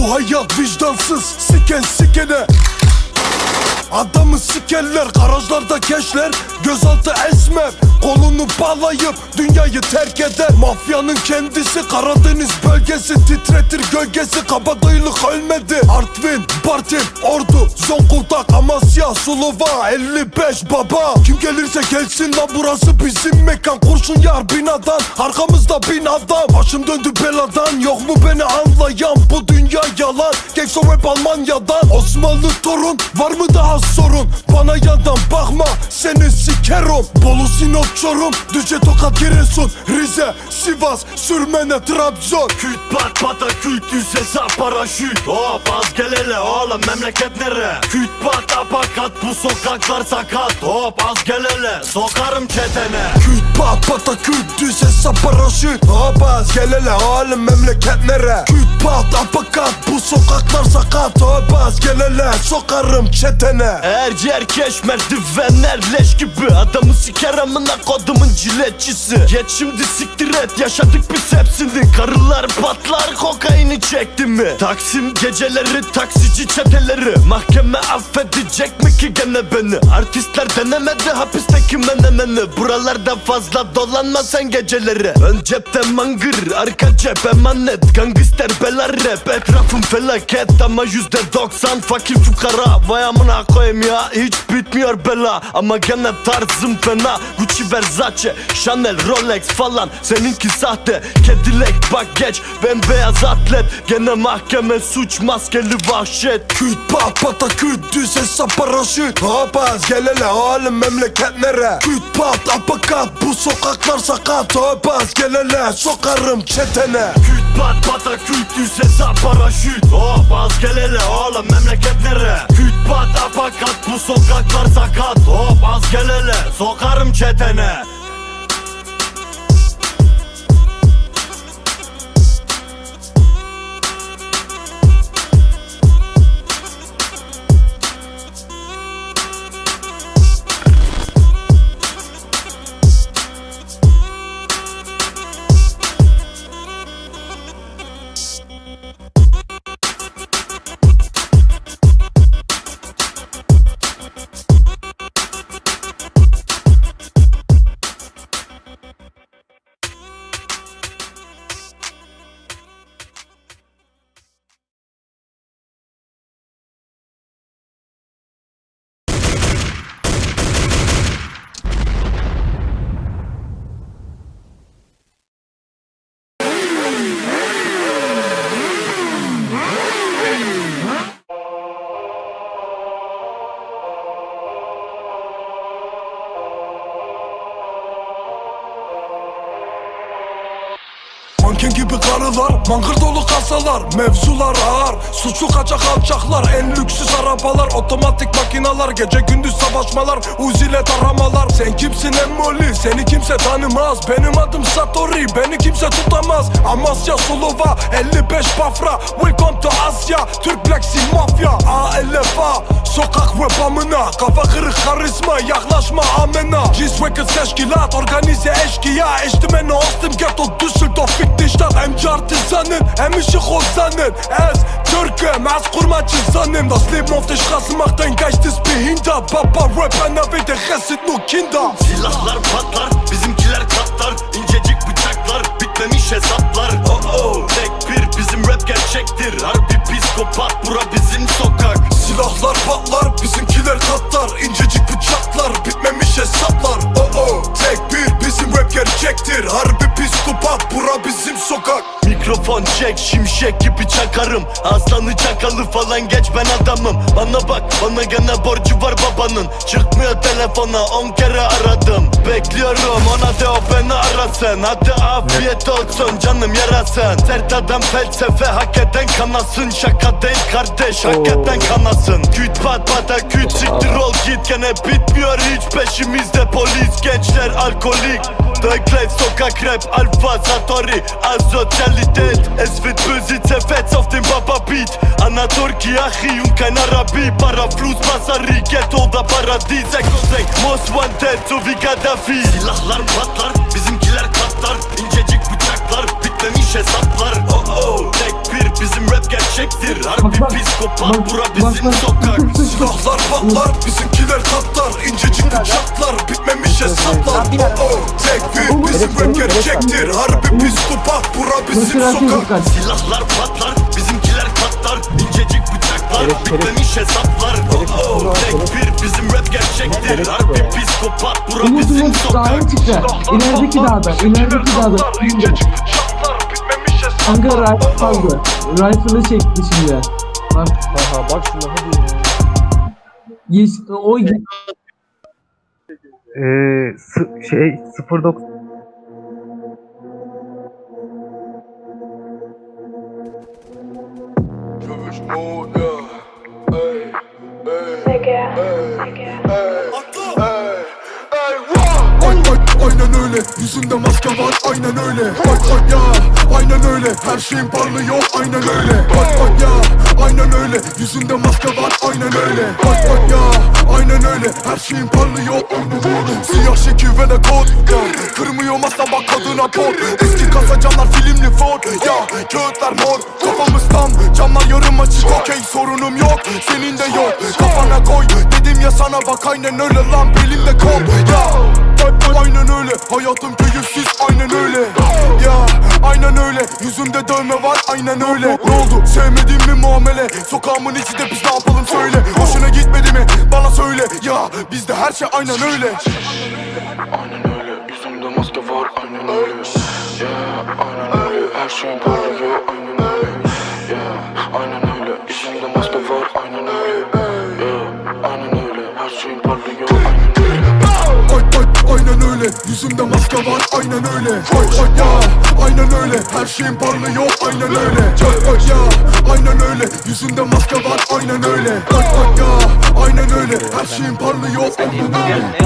Bu hayat vicdansız. Siken sikene Adamı sikerler garajlarda gençler Gözaltı esmer. Kolunu bağlayıp dünyayı terk eder. Mafyanın kendisi Karadeniz bölgesi Titretir gölgesi. Kabadayılık ölmedi. Artvin, Bartın, Ordu, Zonguldak, Amasya, Sulova 55 baba. Kim gelirse gelsin lan burası bizim mekan. Kurşun yar binadan Arkamızda bin adam. Başım döndü beladan Yok mu beni anlayan? Bu dünya yalan. Gangsta rap Almanya'dan. Osmanlı torun Var mı daha sorun. Bana yandan bakma Seni sikerim. Bolu Sinop Çorum Düzce Tokat Giresun Rize Sivas Sürmene Trabzon. Küt pat pata küt yüzese paraşüt. Hop az gel hele oğlum memleket nere? Küt pat apakat bu sokaklar sakat. Hop az gel hele sokarım çetene. Küt pat pata küt düz hesap paraşüt. Hopaz gel hele oğlum memleket nere? Küt pat apakat bu sokaklar sakat. Hopaz gel hele sokarım çetene. Ercer keş merdivenler leş gibi. Adamı siker amına kodumun ciletçisi. Geç şimdi siktir et yaşadık biz hepsini. Karılar patlar kokaini çekti mi? Taksim geceleri taksici çeteleri. Mahkeme affedecek mi ki gene beni? Artistler denemedi hapisteki menemeni. Buralarda fazla dolanma sen geceleri. Ön cepte mangır arka cep emanet Gangster belar rap etrafım felaket Ama yüzde doksan. Fakir fukara Vay amına koyayım ya. Hiç bitmiyor bela Ama gene tarzım fena. Gucci Versace Chanel Rolex falan. Seninki sahte Kedilek bak geç bembeyaz atlet Gene mahkeme suç maskeli vahşet. Küt pat pata küt düz hesap paraşüt. Hopaz gel hele oğlum memleket nere? Küt pat apakat bu sokaklar sakat. Hopaz gel hele sokarım çetene. Küt pat pata küt düz hesap paraşüt. Hop az gel hele oğlum memleket nere? Küt pat apakat bu sokaklar sakat. Hop az gel hele sokarım çetene mangır dolu kasalar Mevzular ağır, suçlu kaçak alçaklar En lüksüz arabalar, otomatik makinalar Gece gündüz savaşmalar, uzile taramalar. Sen kimsin Emoli, seni kimse tanımaz. Benim adım Satori, beni kimse tutamaz. Amasya, Sulova, 55 Bafra. Welcome to Asya, Türk Black Sea Mafya. ALFA, sokak rap amına Kafa kırık karizma, yaklaşma amena. Records teşkilat, organize eşkıya. Eştimene ostim ghetto Düsseldorf fick die Stadt MC Artisanen, hem işi Hosanen Es Türke, Mers kurma Chisanen Das Leben auf der Straße macht dein geistesbehindert Papa Rap, NRW, der Rest sind nur Kinder Silahlar patlar, bizimkiler katlar. İncecik bıçaklar, bitmemiş hesaplar. Oh oh, tek bir bizim rap gerçektir. Harbi psikopat, bura bizim sokak. Silahlar patlar, bizimkiler katlar. İncecik bıçaklar, bitmemiş hesaplar. Oh oh, tek bir bizim rap gerçektir. Harbi psikopat, bura bizim sokak Mikrofon çek, şimşek gibi çakarım. Aslanı çakalı falan geç ben adamım. Bana bak, bana gene borcu var babanın. Çıkmıyor telefona, on kere aradım. Bekliyorum, ona de o beni arasın Hadi afiyet olsun canım yarasın. Sert adam felsefe, hak eden kanasın. Şaka değil kardeş, hak eden kanasın. Küt pat pata küt siktir ol git. Gene bitmiyor hiç peşimizde polis. Gençler alkolik. Thug life, sokak rap, Alpha, Satori. Asozialität, es wird böse zerfetzt auf dem Baba-Beat Anatorki, Achi und kein Arabi Paraflus, Masari, Ghetto oder Paradies Ekosek, Most Wanted, so wie Gaddafi. Silahlar patlar, katlar İncecik bıçaklar, bitmemiş hesaplar. Oh oh. Tek bir bizim rap gerçektir. Harbi Bak, psikopat Bak, bura bizim bak. sokak. Silahlar patlar bizimkiler katlar İncecik bıçaklar bitmemiş hesaplar. Oh, oh. Tek bir bizim rap gerçektir. Harbi psikopat bura bizim sokak. Silahlar patlar katlar İncecik bıçaklar bitmemiş hesaplar oh oh Tek bir bizim rap gerçektir Harbi psikopat bura Umut bizim Umut sokak. İlerideki dağda, ilerideki dağda. İncecik bıçaklar bitmemiş hesaplar Kanka rifle kaldı. Rifle'ı çekti şimdi. Bak. Aha bak şuna hadi ya. Yes, o Ee, sı- şey 09 aynen öyle Yüzünde maske var aynen öyle. Ay ay ya aynen öyle. Her şeyin parlıyor aynen öyle. Ay ay ya aynen öyle. Yüzünde maske var aynen öyle. Ay ay ya aynen şeyin parlıyor öyle Siyah şekil ve kod ya Kırmıyor masa bak kadına pot. Eski kasa camlar filmli Ford Ya kağıtlar mor. Kafamız tam. Camlar yarım açık. Okey sorunum yok. Senin de yok. Kafana koy. Dedim ya sana bak aynen öyle lan. Belimde kol Ya! ay- Aynen öyle Hayatım keyifsiz aynen öyle Ya aynen öyle Yüzümde dövme var aynen öyle Ne oldu sevmedin mi muamele Sokağımın içi de biz ne yapalım söyle Hoşuna gitmedi mi bana söyle Ya bizde her şey aynen öyle Aynen öyle Yüzümde maske var aynen öyle Yeah aynen öyle Her şeyim parlıyor aynen öyle Yeah aynen öyle Yüzümde maske var aynen öyle aynen öyle. Yüzümde maske var. Aynen öyle. Ay ay ya. Aynen öyle. Her şeyim parlıyor aynen öyle. Ay ay ya. Aynen öyle. Yüzümde maske var. Aynen öyle. Ay ay ya. Aynen öyle. Her şeyim parlıyor aynen öyle.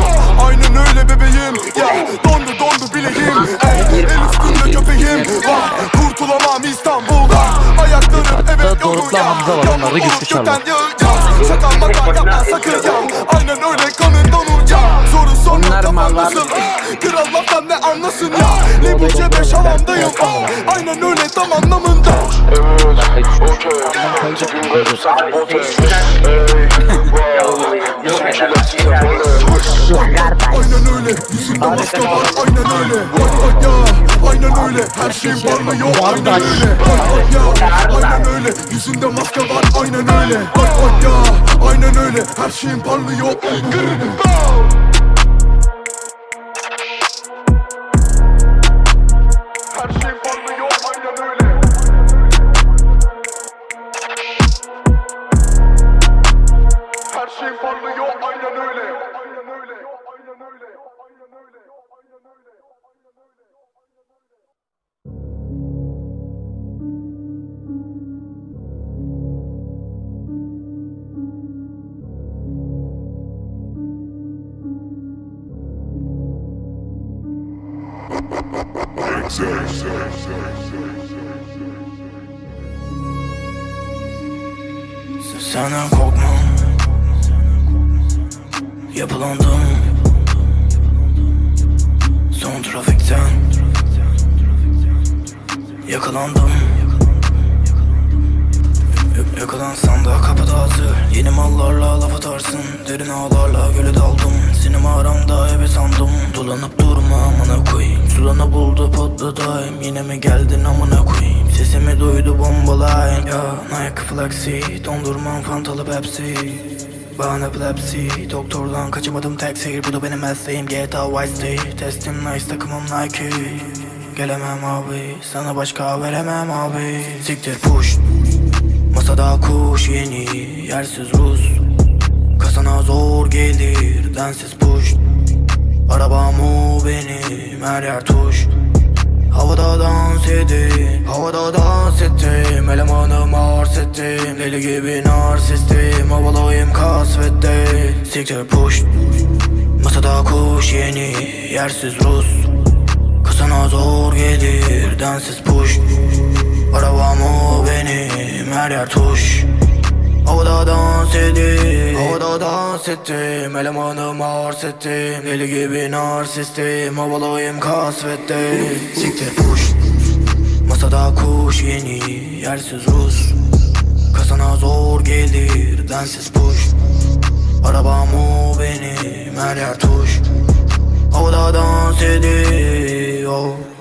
Aynen öyle bebeğim. Ya dondu dondu bileğim. Ey el üstünde köpeğim. Vah kurtulamam İstanbul'da Ayaklarım evet yolu ya. Yağmur olur gökten yağacak Sakal makal yapma sakın ya. Aynen öyle donacak Kafan nasıl Kral laftan ne anlasın ya? Ne biçe beş havamdayım Aynen öyle tam anlamında. Evet okey Tipim garip sanki Aynen öyle Yüzünde maske var. Aynen öyle. Ay ay ya. Aynen öyle Her şeyim parlıyor aynen öyle. Ay ay ya. Aynen öyle Yüzünde maske var. Aynen öyle. Ay ay ya. Aynen öyle Her şeyim parlıyor aynen Senden korkmam. Yapılandım. Son trafikten. Yakalandım. Y- Yakalansam da kapıda hazır. Yeni mallarla laf atarsın. Derin ağlarla göle daldım. Sinema aramda ebe sandım. Dolanıp amına Sulanı buldu patladayım Yine mi geldin amına koyayım? Sesimi duydu bombalayın. Ya Nike Flexi Dondurmam fantalı Pepsi. Ben epilepsi Doktordan kaçamadım tek seyir Bu da benim mesleğim GTA Vice City. Testim nice takımım Nike. Gelemem abi Sana başka veremem abi. Siktir push. Masada kuş yeni Yersiz Rus. Kasana zor gelir Densiz push Arabam o benim Her yer tuş. Havada dans edip Havada dans ettim. Elemanım arz ettim Deli gibi narsistim. Havalıyım kasvette Siktir push. Masada kuş yeni Yersiz Rus. Kasana zor gelir Densiz push. Arabam o benim Her yer tuş Havada dans edip Havada dans ettim. Elemanım arz ettim Deli gibi narsistim. Havalıyım kasvette. Siktir. Push Ortada kuş yeni. Yersiz Rus. Kasana zor gelir. Densiz push Arabam o benim. Her yer tuş. Havada dans ediyor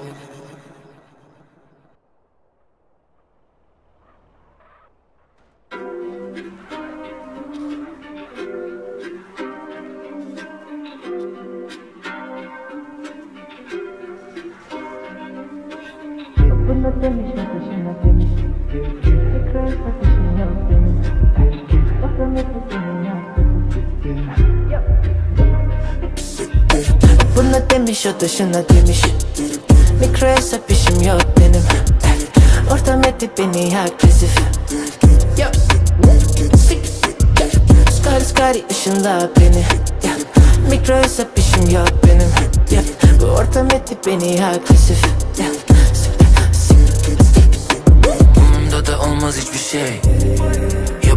Bunu demiş o dışına demiş Mikro hesap işim yok benim Ortam etti beni agresif. Skari skari ışınla beni. Mikro hesap işim yok benim. Bu ortam etti beni agresif. Umumda da olmaz hiçbir şey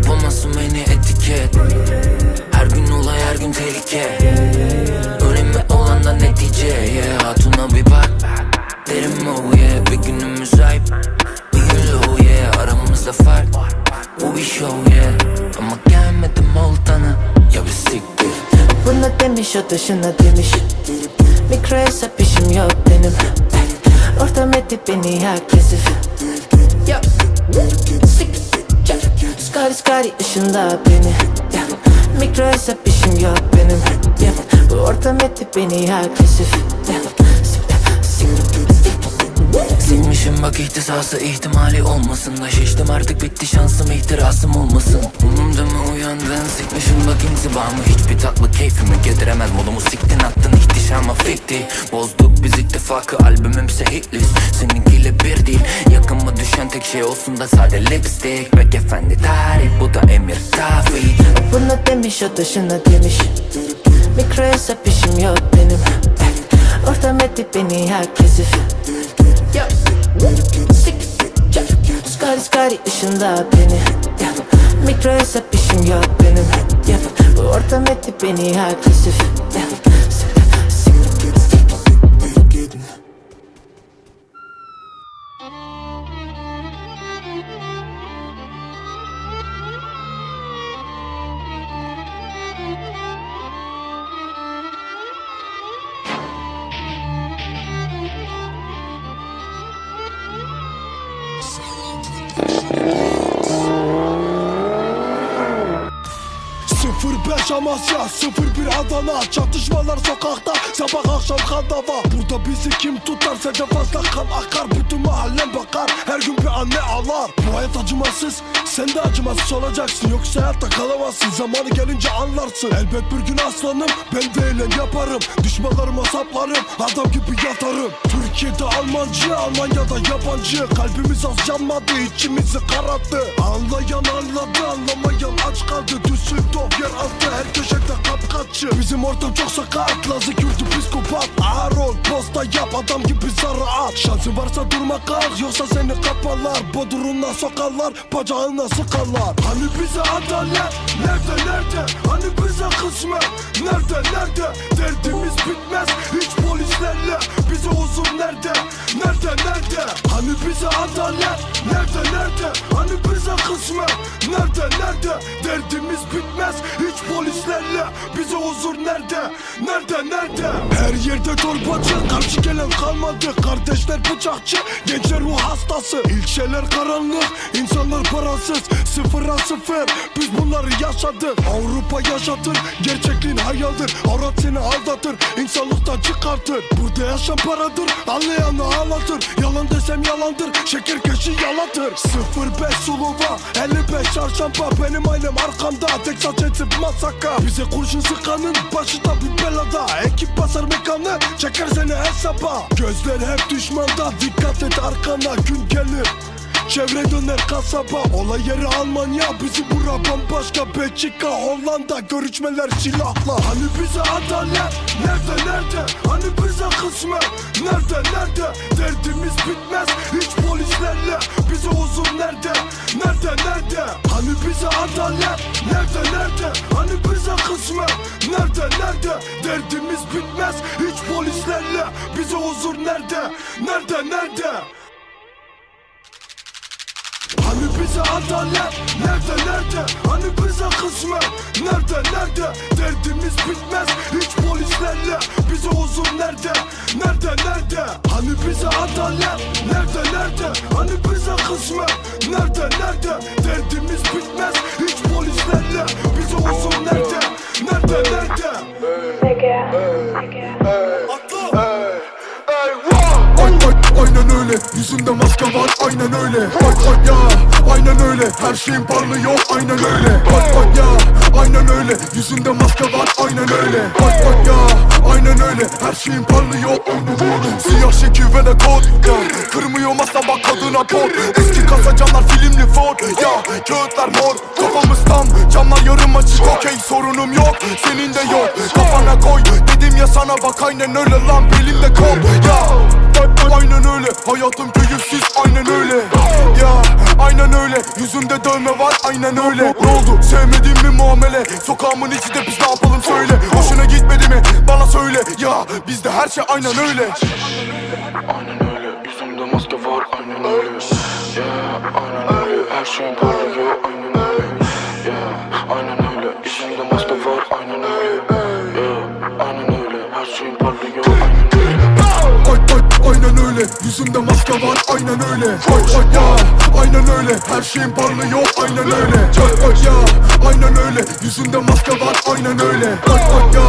Yapamazsın beni etiket. Her gün olay her gün tehlike. Önemli olan da netice yeah. Hatuna bir bak. Derim oh yeah. Bir günümüz ayıp Bir gün low yeah. Aramızda fark. Bu bir show yeah. Ama gelmedim oltana. Ya bir siktir. Bunu demiş o dışına demiş. Mikro hesap işim yok benim. Ortam etti beni agresif Yo. Sik. Skari skari ışınla beni Yeah. Mikro hesap işim yok benim Yeah. Bu ortam etti beni agresif Yeah. Bak ihtisası ihtimali olmasın. Da Şiştim artık bitti şansım ihtirasım olmasın. Umumda mı uyandın? Sikmişim bak intibamı Hiçbir tatlı keyfimi getiremez. Modumu siktin attın ihtişama fikti Bozduk biz ittifakı albümümse hitlist Seninkiyle bir değil yakınma düşen tek şey olsun da sade lipstick. Bek efendi tarih bu da emir tabi Bunu demiş o dışına demiş. Mikro hesap işim yok benim. Ortam etti beni agresif Yo. Skari skari ışınla beni. Mikro hesap işim yok benim. Bu ortam etti beni agresif 05 Amasya 01 Adana. Çatışmalar sokakta sabah akşam kan dava Burada bizi kim tutar? Sence fazla kan akar Bütün mahallen bakar. Her gün bir anne ağlar. Bu hayat acımasız sen de acımasız olacaksın Yoksa hayatta kalamazsın, zamanı gelince anlarsın. Elbet bir gün aslanım, ben de eylem yaparım. Düşmanlarıma saplarım, adam gibi yatarım. Türkiye'de Almancı, Almanya'da yabancı. Kalbimiz az yanmadı, içimizi kararttı Anlayan anladı, anlamayan aç kaldı. Düsseldorf yer altı, her köşede kapkaççı. Bizim ortam çok sakat, Lazı Kürdü psikopat. Ağır ol, posta yap, adam gibi zarı at. Şansın varsa durma kalk, yoksa seni kaparlar Bodrum'dan sokarlar, bacağına sıkarlar Hani bize adalet, nerede nerede? Hani bize kısmet, nerede nerede? Derdimiz bitmez, hiç polislerle Bize huzur nerede, nerede nerede? Hani bize adalet, nerede nerede? Hani bize kısmet, nerede nerede? Derdimiz bitmez, hiç polislerle Bize huzur nerede, nerede nerede? Her yerde torbacı, karşı gelen kalmadı. Kardeşler bıçakçı, gençler ruh hastası. İlçeler karanlık, insanlar parasız Sıfıra sıfır, biz bunları yaşadık. Avrupa yaşatır, gerçekliğin hayaldir. Avrat seni aldatır, insanlıktan çıkartır. Burada yaşam paradır, anlayanı ağlatır Yalan desem yalandır, şeker keşi yalatır. 05 Sulova, 55 çarşamba. Benim ailem arkamda, tek saç etip masaka. Bize kurşun sıkanın başı da bir belada. Ekip basar mekanı, çeker seni hesaba. Gözler hep düşmanda, dikkat et arkana Gün gelir Çevre döner kasaba Olay yeri Almanya. Bizi bura bambaşka Belçika Hollanda. Görüşmeler silahla. Hani bize adalet? Nerede nerede? Hani bize kısmet? Nerede nerede? Derdimiz bitmez Hiç polislerle. Bize huzur nerede? Nerede nerede? Hani bize adalet? Nerede nerede? Hani bize kısmet? Nerede nerede? Derdimiz bitmez Hiç polislerle. Bize huzur nerede? Nerede nerede Hani bize adalet nerede nerede? Hani bize kısmet nerede nerede? Derdimiz bitmez hiç polislerle Bize huzur nerede? Nerede nerede? Hani bize adalet nerede nerede? Hani bize kısmet nerede nerede? Derdimiz bitmez hiç polislerle Bize huzur nerede? Nerede nerede Yüzünde maske var aynen öyle. Ay ay ya aynen öyle. Her şeyin parlıyor aynen öyle. Ay ay ya aynen öyle. Yüzünde maske var aynen öyle. Ay ay ya aynen öyle. Her şeyin parlıyor öyle Siyah şekil ve de kod ya Kırmıyor masa bak kadına pot. Eski kasa camlar filmli Ford Ya kağıtlar mor. Kafamız tam. Camlar yarım açık okey sorunum yok. Senin de yok. Kafana koy. Dedim ya sana bak aynen öyle lan. Belimde kol Ya Aynen öyle. Hayatım keyifsiz. Aynen öyle. Ya aynen öyle. Yüzümde dövme var. Aynen öyle. Ne oldu? Sevmedin mi muamele. Sokağımın içi de biz ne yapalım söyle. Hoşuna gitmedi mi? Bana söyle. Ya bizde her şey aynen öyle. Aynen öyle. Yüzümde maske var. Aynen öyle. Yeah aynen öyle. Her şeyim parlıyor aynen öyle. Yeah aynen öyle. Yüzümde maske var. Aynen öyle öyle. Yüzümde maske var aynen öyle. Ay ya. Aynen öyle. Her şeyim parlıyor aynen öyle. Ay ya. Aynen öyle. Yüzümde maske var aynen öyle. Ay ya.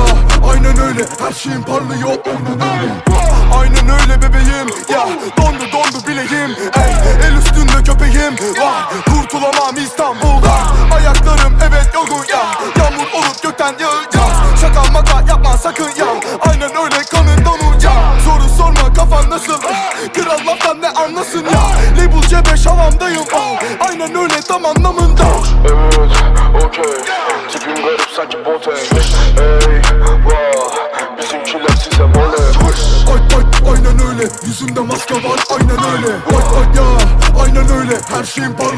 Aynen öyle. Her şeyim parlıyor aynen öyle. Aynen öyle bebeğim ya. Dondu dondu bileğim. Ey el üstünde köpeğim. Vay kurtulamam İstanbul'da Ayaklarım evet yorgun ya. Yağmur olup gökten yağacak. Şaka maka yapma sakın ya Ne anlasın ya? Label C5 havamdayım ah. Aynen öyle tam anlamında. Evet okey. Tipim garip sanki bote. Ey vah. Bizimkiler size mole. Ay ay aynen öyle. Yüzümde maske var aynen öyle. Ay ay ya. Aynen öyle. Her şeyim parlıyor